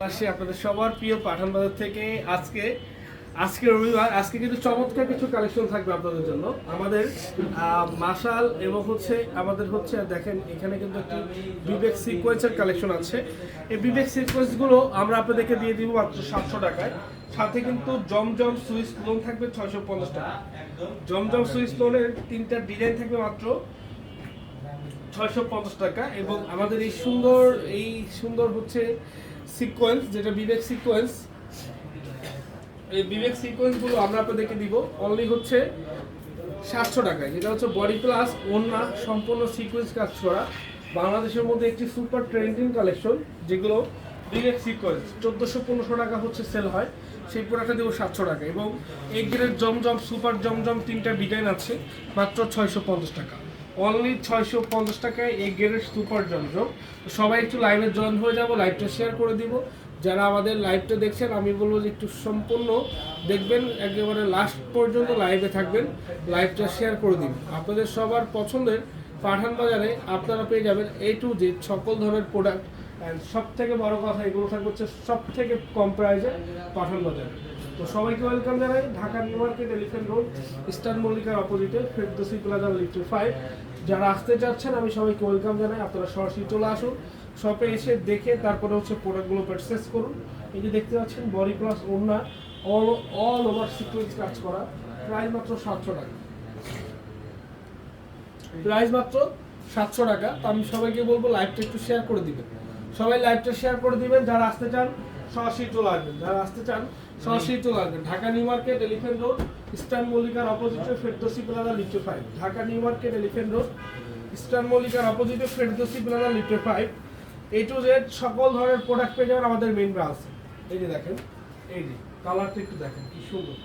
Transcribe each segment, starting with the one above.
আসি আপনাদের সবার প্রিয় পাঠান বাজার থেকে আজকে আজকে রবিবার, আজকে কিন্তু চমৎকার কিছু কালেকশন থাকবে আপনাদের জন্য। আমাদের মাশাল এবং হচ্ছে, আমাদের হচ্ছে, দেখেন, এখানে কিন্তু একটি বিবেক সিকোয়েন্সের কালেকশন আছে। এই বিবেক সিকোয়েন্সগুলো আমরা আপনাদেরকে দিয়ে দিব মাত্র সাতশো টাকায়। সাথে কিন্তু জমজম সুইচ লোন থাকবে ছয়শো পঞ্চাশ টাকা। জমজম সুইচ লোনের তিনটা ডিজাইন থাকবে মাত্র ছয়শো পঞ্চাশ টাকা এবং আমাদের এই সুন্দর এই সুন্দর হচ্ছে সিকোয়েন্স যেটা বিবেক সিকোয়েন্স এই বিবেক সিকোয়েন্সগুলো আমরা আপনাদেরকে দিব। অনলি হচ্ছে সাতশো টাকায়। যেটা হচ্ছে বডি প্লাস ওন্না সম্পূর্ণ সিকোয়েন্স কাজ করা। বাংলাদেশের মধ্যে একটি সুপার ট্রেন্ডিং কালেকশন যেগুলো বিবেক সিকোয়েন্স চোদ্দোশো পনেরোশো টাকা হচ্ছে সেল হয়। সেই প্রোডাক্টটা দেবো সাতশো টাকা এবং এই গ্রেড জমজম সুপার জমজম তিনটা ডিজাইন আছে, মাত্র ছয়শো পঞ্চাশ টাকা। অনলি ছয়শো পঞ্চাশ টাকায় এই গ্রেডের সুপার যন্ত্র সবাই একটু লাইভে জয়েন হয়ে যাব লাইভটা শেয়ার করে দিব। যারা আমাদের লাইভটা দেখছেন, আমি বলব যে একটু সম্পূর্ণ দেখবেন, একেবারে লাস্ট পর্যন্ত লাইভে থাকবেন লাইভটা শেয়ার করে দিন। আপনাদের সবার পছন্দের পাঠান বাজারে আপনারা পেয়ে যাবেন এ টু জেড সকল ধরনের প্রোডাক্ট অ্যান্ড সব থেকে বড় কথা এগুলো থাকবে হচ্ছে সব থেকে কম প্রাইসে পাঠান বাজারে। তো সবাইকে ওয়েলকাম জানাই, Dhaka new market elephant road eastern মল্লিকার অপোজিটে ফেরদোসি প্লাজা লিফট ফাইভ যারা আসতে চাচ্ছেন, আমি সবাইকে ওয়েলকাম জানাই। আপনারা সরাসরি চলে আসুন। শপে এসে দেখে তারপরে হচ্ছে প্রোডাক্টগুলো পারচেস করুন। এই যে দেখতে পাচ্ছেন বডি প্লাস ওড়না অল অল ওভার সিকুয়েন্স কাজ করা। প্রাইস মাত্র সাতশো টাকা। প্রাইস মাত্র সাতশো টাকা। তো আমি সবাইকে বলব লাইভটা একটু শেয়ার করে দিবেন। সবাই লাইভটা শেয়ার করে দিবেন। যারা আসতে চান, সরাসরি চলে আসবেন। যারা আসতে চান, সরাসরি চলে আসবেন। Dhaka new market elephant road eastern মল্লিকার অপোজিটে ফেরদোসি প্লাজা লিফটে five Dhaka new market elephant road, eastern মল্লিকার অপোজিটে ফেরদোসি প্লাজা লিফটে ফাইভ এই টু জেড সকল ধরনের প্রোডাক্ট পেয়ে যাবেন আমাদের মেইন ব্রাঞ্চ এই যে দেখেন, এই যে কালারটা একটু দেখেন, কি সুন্দর,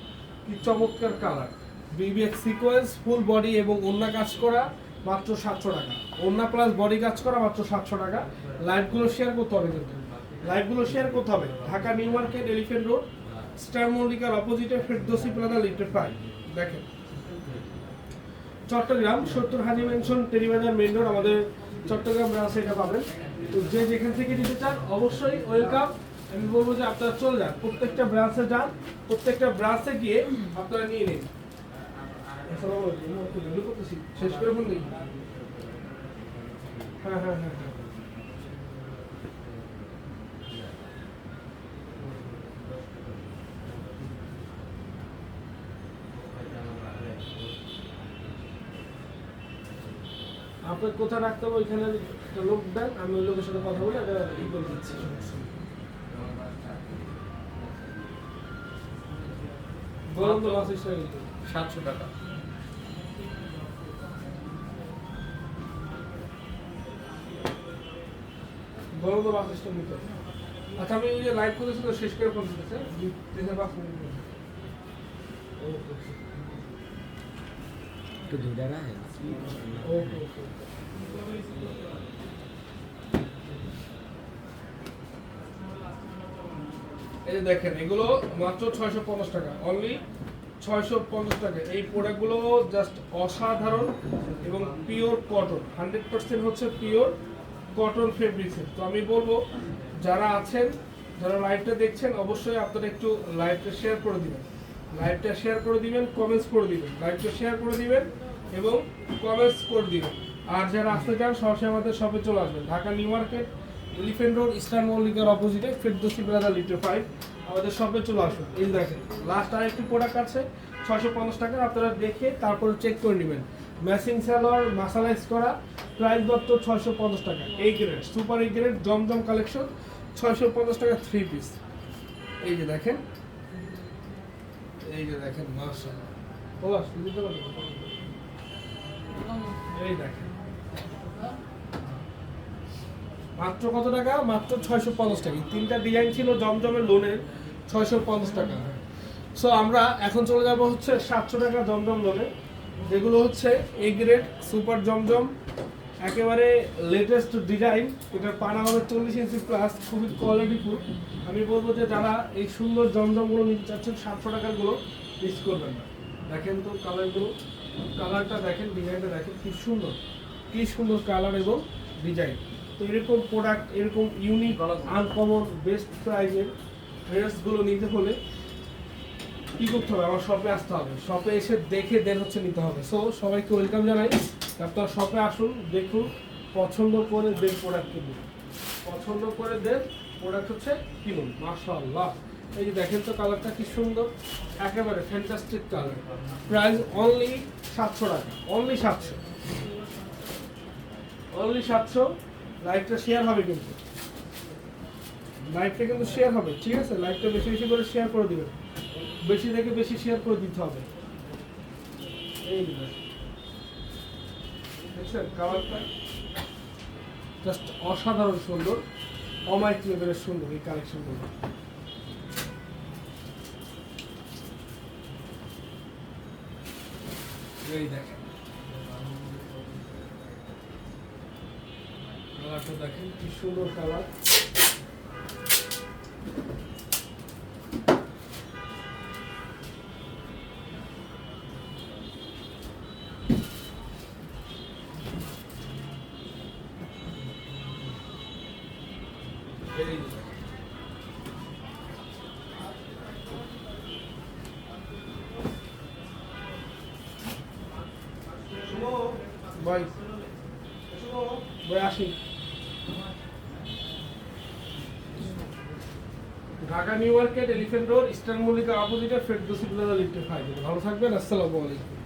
কি চমৎকার colour BBX sequence full body এবং ওন্না কাজ করা মাত্র সাতশো টাকা। ওন্না প্লাস বডি কাজ করা মাত্র সাতশো টাকা। লাইভগুলো শেয়ার করতে হবে কিন্তু। লাইভগুলো শেয়ার করতে হবে। Dhaka new market elephant road star মল্লিকার অপোজিটে ফেরদোসি প্লাজা লিফটেড ফাইভ দেখেন। চট্টগ্রাম, সত্তর Haji mansion Terry Bazar main road আমাদের চট্টগ্রাম ব্রাঞ্চে এটা পাবেন। তো যে যেখান থেকে নিতে চান, অবশ্যই ওয়েলকাম আমি বলব যে আপনারা চলে যান, প্রত্যেকটা ব্রাঞ্চে যান, প্রত্যেকটা ব্রাঞ্চে গিয়ে আপনারা নিয়ে নিন। শেষ করে ফোন দিই। হ্যাঁ হ্যাঁ হ্যাঁ হ্যাঁ আপনার কোথায় রাখতে হবে ওইখানে একটা লোক দেন আমি ওই লোকের সাথে কথা বলে এটা ই করে দিচ্ছি। তো সাতশো টাকা। তো নিতে আচ্ছা আমি ওই যে লাইভ তো শেষ করে ফোন দিতেছে একটু রাখেন ওকে ওকে এই দেখেন, এগুলো মাত্র ছয়শো পঞ্চাশ টাকা। অনলি ছয়শো পঞ্চাশ টাকা। এই প্রোডাক্টগুলো জাস্ট অসাধারণ এবং পিওর কটন হান্ড্রেড পার্সেন্ট হচ্ছে পিওর কটন ফেব্রিক্সের তো আমি বলব, যারা আছেন, যারা লাইভটা দেখছেন, অবশ্যই আপনারা একটু লাইভটা শেয়ার করে দিবেন। লাইভটা শেয়ার করে দিবেন কমেন্টস করে দিবেন। লাইভটা শেয়ার করে দিবেন এবং কমেন্টস করে দিবেন। আর যারা আসতে চান, সরাসরি আমাদের শপে চলে আসবেন। Dhaka new market elephant road eastern মল্লিকার অপোজিটে ফেরদোসি ব্রাদা লিটার ফাইভ আমাদের শপে চলে আসুন। এই দেখেন লাস্ট আর একটি প্রোডাক্ট আছে ছশো পঞ্চাশ টাকা, আপনারা দেখে তারপরে চেক করে নেবেন। ম্যাচিং স্যালোয়ার মাসালাইজ করা প্রাইস মাত্র ছয়শো পঞ্চাশ টাকা। এই গ্রেড সুপার এই গ্রেড, জমজম কালেকশন ছয়শো পঞ্চাশ টাকা থ্রি পিস এই যে দেখেন এই যে দেখেন মাত্র কত টাকা? মাত্র ছয়শো পঞ্চাশ টাকা। তিনটা ডিজাইন ছিল জমজমের লোনের ছয়শো পঞ্চাশ টাকা। সো আমরা এখন চলে যাব হচ্ছে সাতশো টাকা জমজম লোনে। যেগুলো হচ্ছে এ গ্রেড সুপার জমজম একেবারে লেটেস্ট ডিজাইন এটার পানা হবে চল্লিশ ইঞ্চি প্লাস খুবই কোয়ালিটিফুল আমি বলব যে যারা এই সুন্দর জমজমগুলো নিতে চাচ্ছেন, সাতশো টাকারগুলো মিস করবেন না। দেখেন তো কালারগুলো কালারটা দেখেন ডিজাইনটা দেখেন, কি সুন্দর কি সুন্দর কালার এবং ডিজাইন তো এরকম প্রোডাক্ট এরকম ইউনিক আনকমন বেস্ট প্রাইজের ড্রেসগুলো নিতে হলে কি করতে হবে? আমার শপে আসতে হবে। শপে এসে দেখে দেন হচ্ছে নিতে হবে। সো সবাইকে ওয়েলকাম জানাই। আপনার শপে আসুন, দেখুন, পছন্দ করে দেন প্রোডাক্ট কিনুন পছন্দ করে দেন প্রোডাক্ট হচ্ছে কিনুন, মাশাআল্লাহ। এই যে দেখেন তো কালারটা কি সুন্দর, একেবারে ফ্যান্টাস্টিক কালার প্রাইস অনলি সাতশো টাকা অনলি সাতশো। অনলি সাতশো লাইভটা শেয়ার হবে কিন্তু। লাইভটা কিন্তু শেয়ার হবে, ঠিক আছে? লাইভটা বেশি বেশি করে শেয়ার করে দিবেন। বেশি থেকে বেশি শেয়ার করে দিতে হবে। এই। দেখছেন কালারটা জাস্ট অসাধারণ সুন্দর অমায়িক লেভেলের সুন্দর এই কালেকশনগুলো এই দেখেন। কালারটা দেখেন, কি সুন্দর কালার ভাই। আসি। Dhaka new market, elephant road, eastern Mallika অপোজিটে ফেরদৌসি প্লাজা লিফটে ফাইভ ভালো থাকবেন, আসসালামু আলাইকুম।